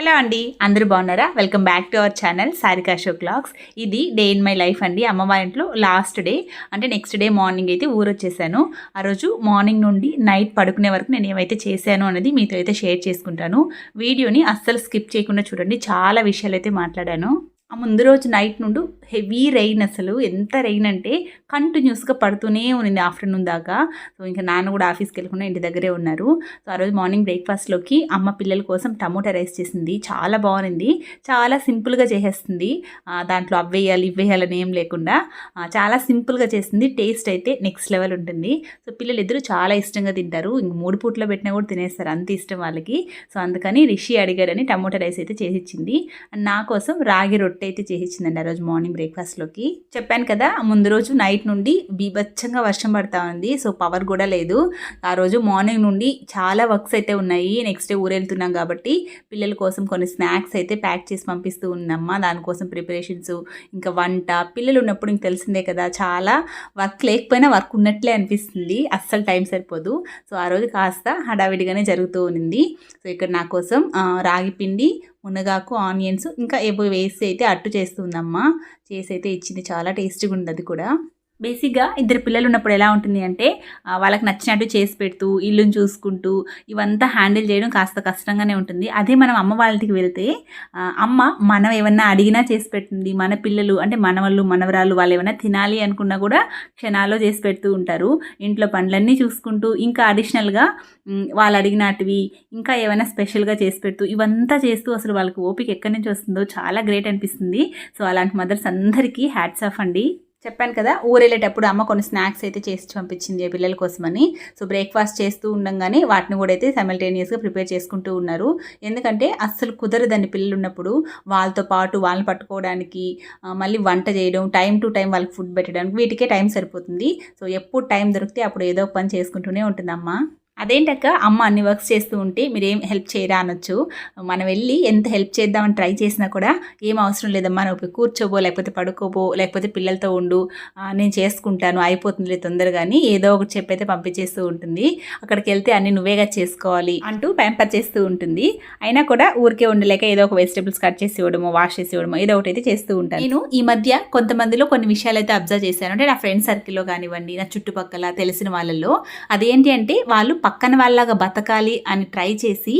Hello అండి అందరూ బాగున్నారా? Welcome back to our channel Sarika show clocks ఇది డే ఇన్ మై లైఫ్ అండి అమ్మ ఇంట్లో లాస్ట్ డే అంటే నెక్స్ట్ డే మార్నింగ్ అయితే ఊరొచ్చేసాను ఆ రోజు మార్నింగ్ నుండి నైట్ పడుకునే వరకు నేను ఏమైతే చేశాను అనేది మీతో అయితే షేర్ చేసుకుంటాను. వీడియోని అస్సలు స్కిప్ చేయకుండా చూడండి చాలా విషయాలు అయితే మాట్లాడాను. ఆ ముందు రోజు నైట్ నుండి హెవీ రెయిన్ అసలు. ఎంత రెయిన్ అంటే కంటిన్యూస్గా పడుతూనే ఉన్నింది ఆఫ్టర్నూన్ దాకా. సో ఇంకా నాన్న కూడా ఆఫీస్కి వెళ్ళకుండా ఇంటి దగ్గరే ఉన్నారు. సో ఆ రోజు మార్నింగ్ బ్రేక్ఫాస్ట్లోకి అమ్మ పిల్లల కోసం టమోటా రైస్ చేసింది. చాలా బాగుంది. చాలా సింపుల్గా చేసేస్తుంది. దాంట్లో అవ్వేయాలి ఇవ్వేయాలని ఏం లేకుండా. చాలా సింపుల్గా చేసింది. టేస్ట్ అయితే నెక్స్ట్ లెవెల్ ఉంటుంది. సో పిల్లలు ఇద్దరు చాలా ఇష్టంగా తింటారు. ఇంక మూడు పూట్లో పెట్టినా కూడా తినేస్తారు. అంత ఇష్టం వాళ్ళకి. సో అందుకని రిషి అడిగాడని టమోటా రైస్ అయితే చేసిచ్చింది అండ్ నా కోసం రాగి రొట్టె అయితే చేసిచ్చిందండి ఆ రోజు మార్నింగ్ బ్రేక్ఫాస్ట్లోకి. చెప్పాను కదా ముందు రోజు నైట్ నుండి బీభత్సంగా వర్షం పడతా ఉంది. సో పవర్ కూడా లేదు. ఆ రోజు మార్నింగ్ నుండి చాలా వర్క్స్ అయితే ఉన్నాయి. నెక్స్ట్ డే ఊరెళ్తున్నాం కాబట్టి పిల్లల కోసం కొన్ని స్నాక్స్ అయితే ప్యాక్ చేసి పంపిస్తూ ఉన్నామ్మా దానికోసం ప్రిపరేషన్స్ ఇంకా వంట పిల్లలు ఉన్నప్పుడు ఇంక తెలిసిందే కదా చాలా వర్క్ లేకపోయినా వర్క్ ఉన్నట్లే అనిపిస్తుంది. అస్సలు టైం సరిపోదు. సో ఆ రోజు కాస్త హడావిడిగానే జరుగుతూ ఉంది సో ఇక్కడ నా కోసం రాగి పిండి మునగాకు ఆనియన్స్ ఇంకా ఏవో వేసి అయితే అట్టు చేస్తుందమ్మా. చేసి అయితే ఇచ్చింది. చాలా టేస్టీగా ఉంది అది కూడా. బేసిక్గా ఇద్దరు పిల్లలు ఉన్నప్పుడు ఎలా ఉంటుంది అంటే వాళ్ళకి నచ్చినట్టు చేసి పెడుతూ ఇల్లుని చూసుకుంటూ ఇవంతా హ్యాండిల్ చేయడం కాస్త కష్టంగానే ఉంటుంది. అదే మనం అమ్మ వాళ్ళకి వెళ్తే అమ్మ మనం ఏమన్నా అడిగినా చేసి పెడుతుంది మన పిల్లలు అంటే మనవాళ్ళు మనవరాలు వాళ్ళు ఏమైనా తినాలి అనుకున్నా కూడా క్షణాల్లో చేసి పెడుతూ ఉంటారు. ఇంట్లో పనులన్నీ చూసుకుంటూ ఇంకా అడిషనల్గా వాళ్ళు అడిగినటివి ఇంకా ఏమైనా స్పెషల్గా చేసి పెడుతూ ఇవంతా చేస్తూ అసలు వాళ్ళకి ఓపిక ఎక్కడి నుంచి వస్తుందో చాలా గ్రేట్ అనిపిస్తుంది. సో అలాంటి మదర్స్ అందరికీ హ్యాట్స్ ఆఫ్ అండి. చెప్పాను కదా ఊరెళ్ళేటప్పుడు అమ్మ కొన్ని స్నాక్స్ అయితే చేసి పంపించింది పిల్లల కోసమని. సో బ్రేక్ఫాస్ట్ చేస్తూ ఉండగానే వాటిని కూడా అయితే సైమల్టేనియస్గా ప్రిపేర్ చేసుకుంటూ ఉన్నారు. ఎందుకంటే అస్సలు కుదరదండి పిల్లలు ఉన్నప్పుడు వాళ్ళతో పాటు వాళ్ళని పట్టుకోవడానికి మళ్ళీ వంట చేయడం టైం టు టైం వాళ్ళకి ఫుడ్ పెట్టడానికి వీటికే టైం సరిపోతుంది. సో ఎప్పుడు టైం దొరికితే అప్పుడు ఏదో ఒక పని చేసుకుంటూనే ఉంటుంది అమ్మ అదేంటక్క? అమ్మ అన్ని వర్క్స్ చేస్తూ ఉంటే మీరేం హెల్ప్ చేయరా అనొచ్చు. మనం వెళ్ళి ఎంత హెల్ప్ చేద్దామని ట్రై చేసినా కూడా ఏం అవసరం లేదమ్మా నువ్వు కూర్చోబో లేకపోతే పడుకోబో లేకపోతే పిల్లలతో ఉండు. నేను చేసుకుంటాను అయిపోతుందిలే తొందరగాని ఏదో ఒకటి చెప్పైతే పంపించేస్తూ ఉంటుంది. అక్కడికి వెళ్తే అన్ని నువ్వేగా చేసుకోవాలి అంటూ ప్యాంపర్ చేస్తూ ఉంటుంది. అయినా కూడా ఊరికే ఉండలేక ఏదో ఒక వెజిటబుల్స్ కట్ చేసి ఇవ్వడమో వాష్ చేసి ఇవ్వడమో ఏదో ఒకటి అయితే చేస్తూ ఉంటాను. నేను ఈ మధ్య కొంతమందిలో కొన్ని విషయాలు అయితే అబ్జర్వ్ చేశాను. అంటే నా ఫ్రెండ్ సర్కిల్లో కానివ్వండి నా చుట్టుపక్కల తెలిసిన వాళ్ళల్లో అదేంటి అంటే వాళ్ళు పక్కన వాళ్ళగా బతకాలి అని ట్రై చేసి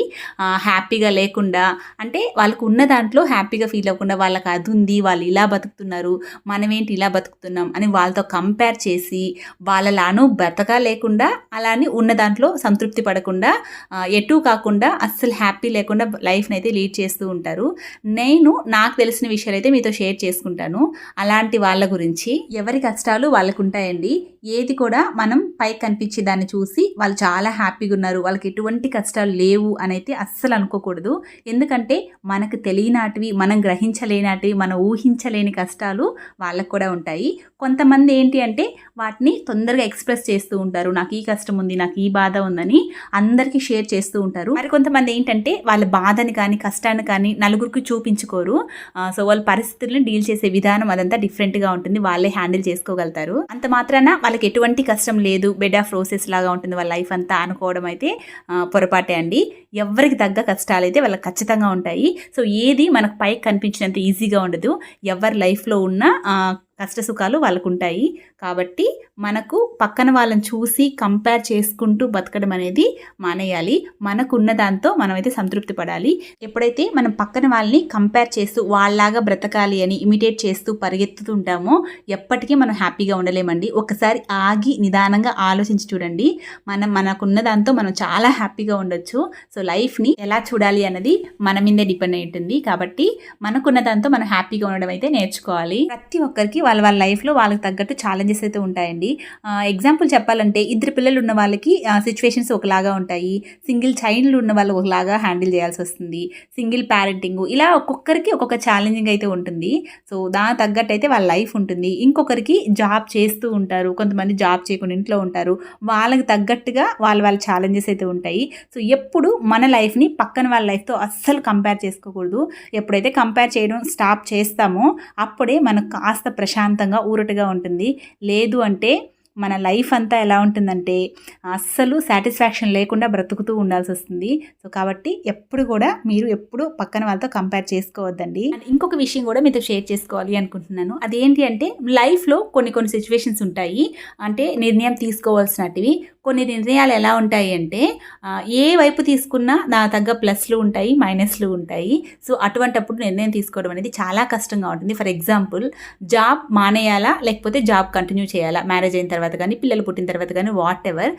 హ్యాపీగా లేకుండా అంటే వాళ్ళకు ఉన్న దాంట్లో హ్యాపీగా ఫీల్ అవ్వకుండా వాళ్ళకి అది ఉంది వాళ్ళు ఇలా బతుకుతున్నారు మనమేంటి ఇలా బతుకుతున్నాం అని వాళ్ళతో కంపేర్ చేసి వాళ్ళలాను బతకలేకుండా అలానే ఉన్న దాంట్లో సంతృప్తి పడకుండా ఎటు కాకుండా అస్సలు హ్యాపీ లేకుండా లైఫ్ని అయితే లీడ్ చేస్తూ ఉంటారు. నేను నాకు తెలిసిన విషయాలు అయితే మీతో షేర్ చేసుకుంటాను. అలాంటి వాళ్ళ గురించి ఎవరి కష్టాలు వాళ్ళకు ఉంటాయండి ఏది కూడా మనం పైకి కనిపించే దాన్ని చూసి వాళ్ళు చాలా హ్యాపీగా ఉన్నారు. వాళ్ళకి ఎటువంటి కష్టాలు లేవు అని అయితే అస్సలు అనుకోకూడదు. ఎందుకంటే మనకు తెలియనాటివి మనం గ్రహించలేనాటివి మనం ఊహించలేని కష్టాలు వాళ్ళకు కూడా ఉంటాయి. కొంతమంది ఏంటి అంటే వాటిని తొందరగా ఎక్స్ప్రెస్ చేస్తూ ఉంటారు. నాకు ఈ కష్టం ఉంది నాకు ఈ బాధ ఉందని అందరికీ షేర్ చేస్తూ ఉంటారు. మరి కొంతమంది ఏంటంటే వాళ్ళ బాధని కానీ కష్టాన్ని కానీ నలుగురికి చూపించుకోరు. సో వాళ్ళ పరిస్థితులను డీల్ చేసే విధానం అదంతా డిఫరెంట్గా ఉంటుంది. వాళ్ళే హ్యాండిల్ చేసుకోగలుగుతారు. అంత మాత్రాన వాళ్ళకి ఎటువంటి కష్టం లేదు. బెడ్ ఆఫ్ రోసెస్ లాగా ఉంటుంది వాళ్ళ లైఫ్ అంతా అనుకోవడం అయితే పొరపాటే అండి. ఎవరికి తగ్గ కష్టాలు అయితే వాళ్ళకి ఖచ్చితంగా ఉంటాయి. సో ఏది మనకు పైకి కనిపించినంత ఈజీగా ఉండదు. ఎవరి లైఫ్లో ఉన్న కష్ట సుఖాలు వాళ్ళకు ఉంటాయి కాబట్టి మనకు పక్కన వాళ్ళని చూసి కంపేర్ చేసుకుంటూ బతకడం అనేది మానేయాలి. మనకున్న దాంతో మనమైతే సంతృప్తి పడాలి. ఎప్పుడైతే మనం పక్కన వాళ్ళని కంపేర్ చేస్తూ వాళ్ళలాగా బ్రతకాలి అని ఇమిటేట్ చేస్తూ పరిగెత్తుతుంటామో ఎప్పటికీ మనం హ్యాపీగా ఉండలేమండి. ఒకసారి ఆగి నిదానంగా ఆలోచించి చూడండి. మనం మనకున్న దాంతో మనం చాలా హ్యాపీగా ఉండొచ్చు. సో లైఫ్ని ఎలా చూడాలి అన్నది మన మీదే డిపెండ్ అయి ఉంటుంది కాబట్టి మనకున్న దాంతో మనం హ్యాపీగా ఉండడం అయితే నేర్చుకోవాలి. ప్రతి ఒక్కరికి వాళ్ళ వాళ్ళ లైఫ్లో వాళ్ళకి తగ్గట్టు ఛాలెంజెస్ అయితే ఉంటాయండి. ఎగ్జాంపుల్ చెప్పాలంటే ఇద్దరు పిల్లలు ఉన్న వాళ్ళకి సిచ్యువేషన్స్ ఒకలాగా ఉంటాయి. సింగిల్ చైల్డ్లు ఉన్న వాళ్ళు ఒకలాగా హ్యాండిల్ చేయాల్సి వస్తుంది. సింగిల్ పేరెంటింగ్ ఇలా ఒక్కొక్కరికి ఒక్కొక్క ఛాలెంజింగ్ అయితే ఉంటుంది. సో దాని తగ్గట్టు అయితే వాళ్ళ లైఫ్ ఉంటుంది. ఇంకొకరికి జాబ్ చేస్తూ ఉంటారు. కొంతమంది జాబ్ చేయకుండా ఇంట్లో ఉంటారు. వాళ్ళకి తగ్గట్టుగా వాళ్ళ వాళ్ళ ఛాలెంజెస్ అయితే ఉంటాయి. సో ఎప్పుడు మన లైఫ్ని పక్కన వాళ్ళ లైఫ్తో అస్సలు కంపేర్ చేసుకోకూడదు. ఎప్పుడైతే కంపేర్ చేయడం స్టాప్ చేస్తామో అప్పుడే మనకు కాస్త ప్రశాంతంగా ఊరటగా ఉంటుంది. లేదు అంటే మన లైఫ్ అంతా ఎలా ఉంటుందంటే అస్సలు సాటిస్ఫాక్షన్ లేకుండా బ్రతుకుతూ ఉండాల్సి వస్తుంది. సో కాబట్టి ఎప్పుడు కూడా మీరు ఎప్పుడు పక్కన వాళ్ళతో కంపేర్ చేసుకోవద్దండి. ఇంకొక విషయం కూడా మీతో షేర్ చేసుకోవాలి అనుకుంటున్నాను. అదేంటి అంటే లైఫ్లో కొన్ని కొన్ని సిచ్యువేషన్స్ ఉంటాయి. అంటే నిర్ణయం తీసుకోవాల్సినటివి కొన్ని నిర్ణయాలు ఎలా ఉంటాయి అంటే ఏ వైపు తీసుకున్నా నా తగ్గ ప్లస్లు ఉంటాయి మైనస్లు ఉంటాయి. సో అటువంటప్పుడు నిర్ణయం తీసుకోవడం అనేది చాలా కష్టంగా ఉంటుంది. ఫర్ ఎగ్జాంపుల్ జాబ్ మానేయాలా? లేకపోతే జాబ్ కంటిన్యూ చేయాలా? మ్యారేజ్ అయిన తర్వాత కానీ పిల్లలు పుట్టిన తర్వాత కానీ వాట్ ఎవర్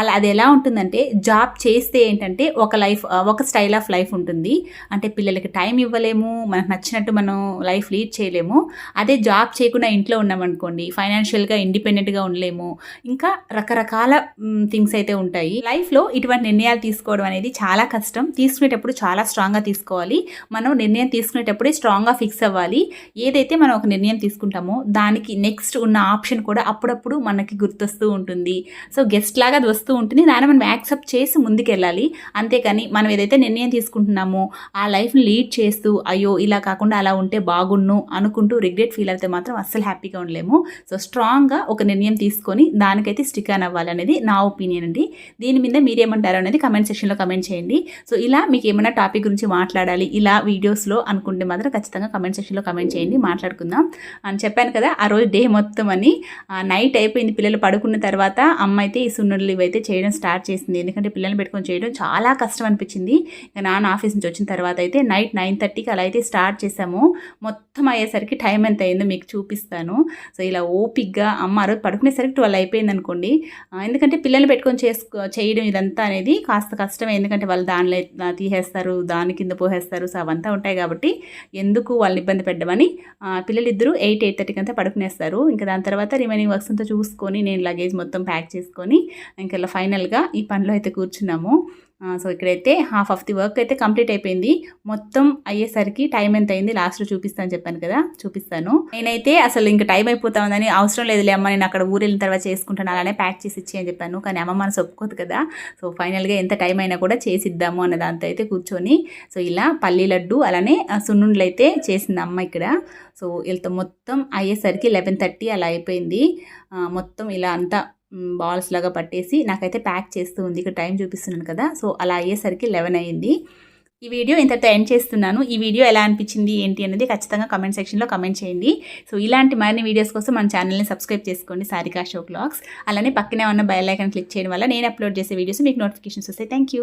అలా అది ఎలా ఉంటుందంటే జాబ్ చేస్తే ఏంటంటే ఒక లైఫ్ ఒక స్టైల్ ఆఫ్ లైఫ్ ఉంటుంది. అంటే పిల్లలకి టైం ఇవ్వలేము మనకు నచ్చినట్టు మనం లైఫ్ లీడ్ చేయలేము. అదే జాబ్ చేయకుండా ఇంట్లో ఉన్నామనుకోండి ఫైనాన్షియల్గా ఇండిపెండెంట్గా ఉండలేము. ఇంకా రకరకాల థింగ్స్ అయితే ఉంటాయి. లైఫ్లో ఇటువంటి నిర్ణయాలు తీసుకోవడం అనేది చాలా కష్టం. తీసుకునేటప్పుడు చాలా స్ట్రాంగ్గా తీసుకోవాలి. మనం నిర్ణయం తీసుకునేటప్పుడే స్ట్రాంగ్గా ఫిక్స్ అవ్వాలి. ఏదైతే మనం ఒక నిర్ణయం తీసుకుంటామో దానికి నెక్స్ట్ ఉన్న ఆప్షన్ కూడా అప్పుడప్పుడు మనకి గుర్తొస్తూ ఉంటుంది. సో గెస్ట్ లాగా అది వస్తూ ఉంటుంది. దాన్ని మనం యాక్సెప్ట్ చేసి ముందుకెళ్ళాలి. అంతేకాని మనం ఏదైతే నిర్ణయం తీసుకుంటున్నామో ఆ లైఫ్ని లీడ్ చేస్తూ అయ్యో ఇలా కాకుండా అలా ఉంటే బాగుండు అనుకుంటూ రిగ్రెట్ ఫీల్ అయితే మాత్రం అస్సలు హ్యాపీగా ఉండలేము. సో స్ట్రాంగ్గా ఒక నిర్ణయం తీసుకొని దానికైతే స్టిక్ ఆన్ అవ్వాలనేది నా ఒపీనియన్ అండి. దీని మీద మీరేమంటారు అనేది కమెంట్ సెక్షన్లో కమెంట్ చేయండి. సో ఇలా మీకు ఏమైనా టాపిక్ గురించి మాట్లాడాలి ఇలా వీడియోస్లో అనుకుంటే మాత్రం ఖచ్చితంగా కమెంట్ సెక్షన్లో కమెంట్ చేయండి మాట్లాడుకుందాం. అని చెప్పాను కదా ఆ రోజు డే మొత్తం అని. నైట్ అయిపోయింది పిల్లలు పడుకున్న తర్వాత అమ్మ అయితే ఈ సున్నుళ్ళు ఇవైతే చేయడం స్టార్ట్ చేసింది. ఎందుకంటే పిల్లల్ని పెట్టుకొని చేయడం చాలా కష్టం అనిపించింది. ఇక నాన్న ఆఫీస్ నుంచి వచ్చిన తర్వాత అయితే నైట్ నైన్ థర్టీకి అలా అయితే స్టార్ట్ చేసాము మొత్తం అయ్యేసరికి టైం ఎంత అయిందో మీకు చూపిస్తాను. సో ఇలా ఓపిక్గా అమ్మ ఆ రోజు పడుకునేసరికి ట్వెల్వ్ అయిపోయింది అనుకోండి ఎందుకంటే పిల్లల్ని పెట్టుకొని చేసుకో చేయడం ఇదంతా అనేది కాస్త కష్టమే. ఎందుకంటే వాళ్ళు దానిలో తీసేస్తారు దాని కింద పోసేస్తారు సో అవంతా ఉంటాయి కాబట్టి ఎందుకు వాళ్ళని ఇబ్బంది పెట్టమని పిల్లలిద్దరూ ఎయిట్ ఎయిట్ థర్టీకి అంతా పడుకునేస్తారు. ఇంకా దాని తర్వాత రిమైనింగ్ వర్క్స్ అంతా చూసుకొని నేను లగేజ్ మొత్తం ప్యాక్ చేసుకొని ఇంకా ఫైనల్గా ఈ పనిలో అయితే కూర్చున్నాము. సో ఇక్కడైతే హాఫ్ ఆఫ్ ది వర్క్ అయితే కంప్లీట్ అయిపోయింది. మొత్తం అయ్యేసరికి టైం ఎంత అయింది లాస్ట్లో చూపిస్తాను చెప్పాను కదా? చూపిస్తాను. నేనైతే అసలు ఇంకా టైం అయిపోతా ఉందని అవసరం లేదులే అమ్మ నేను అక్కడ ఊరు వెళ్ళిన తర్వాత చేసుకుంటాను అలానే ప్యాక్ చేసి ఇచ్చి అని చెప్పాను. కానీ అమ్మ మనసు ఒప్పుకోదు కదా. సో ఫైనల్గా ఎంత టైం అయినా కూడా చేసిద్దాము అన్న దాంతో అయితే కూర్చొని సో ఇలా పల్లి లడ్డు అలానే సున్నుండలు అయితే చేసింది అమ్మ ఇక్కడ. సో వీళ్ళతో మొత్తం అయ్యేసరికి లెవెన్ థర్టీ అలా అయిపోయింది. మొత్తం ఇలా అంతా బాల్స్ లాగా పట్టేసి నాకైతే ప్యాక్ చేస్తూ ఉంది. ఇక్కడ టైం చూపిస్తున్నాను కదా. సో అలా అయ్యేసరికి లెవెన్ అయ్యింది. ఈ వీడియో ఇంతటితో ఎండ్ చేస్తున్నాను. ఈ వీడియో ఎలా అనిపించింది ఏంటి అనేది ఖచ్చితంగా కమెంట్ సెక్షన్లో కమెంట్ చేయండి. సో ఇలాంటి మరిన్ని వీడియోస్ కోసం మన ఛానల్ని సబ్స్క్రైబ్ చేసుకోండి. సారికా షో బ్లాగ్స్ అలానే పక్కనే ఉన్న బెల్ ఐకాన్ క్లిక్ చేయడం వల్ల నేను అప్లోడ్ చేసే వీడియోస్ మీకు నోటిఫికేషన్స్ వస్తాయి. Thank you